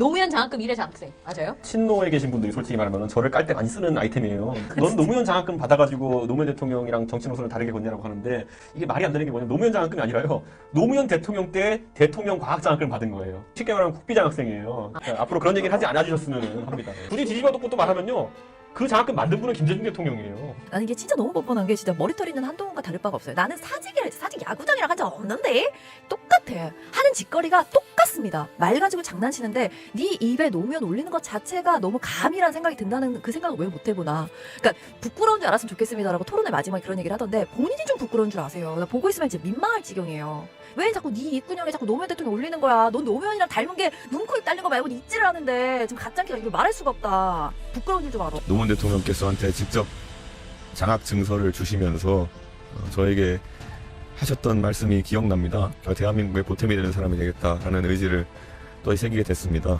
노무현 장학금 1회 장학생 맞아요? 친노에 계신 분들이 솔직히 말하면 저를 깔 때 많이 쓰는 아이템이에요. 넌 노무현 장학금 받아가지고 노무현 대통령이랑 정치 노선을 다르게 걷냐라고 하는데 이게 말이 안 되는 게 뭐냐면 노무현 장학금이 아니라요. 노무현 대통령 때 대통령 과학 장학금 받은 거예요. 쉽게 말하면 국비 장학생이에요. 자, 앞으로 그런 얘기를 하지 않아 주셨으면 합니다. 굳이 뒤집어 놓고 또 말하면요. 그 장학금 만든 분은 김대중 대통령이에요. 나는 이게 진짜 너무 뻔뻔한 게 진짜 머리털 있는 한동 훈과 다를 바가 없어요. 나는 사직이라. 사직 야구장이랑 한 적 없는데 똑같아. 하는 짓거리가 똑같습니다. 말 가지고 장난치는데 네 입에 노무현 올리는 것 자체가 너무 감이라는 생각이 든다는 그 생각을 왜 못 해보나. 그러니까 부끄러운 줄 알았으면 좋겠습니다라고 토론의 마지막에 그런 얘기를 하던데 본인이 좀 부끄러운 줄 아세요. 나 보고 있으면 진짜 민망할 지경이에요. 왜 자꾸 네 입구녕에 자꾸 노무현 대통령 올리는 거야. 넌 노무현이랑 닮은 게 눈, 코, 입 딸린 거 말고 있지를 않은데 지금 가짜기가 이걸 말할 수가 없다. 부끄러운 줄 좀 알아. 노무현 대통령께서 한테 직접 장학 증서를 주시면서 어, 저에게 하셨던 말씀이 기억납니다. 어, 대한민국의 보탬이 되는 사람이 되겠다라는 의지를 또 새기게 됐습니다.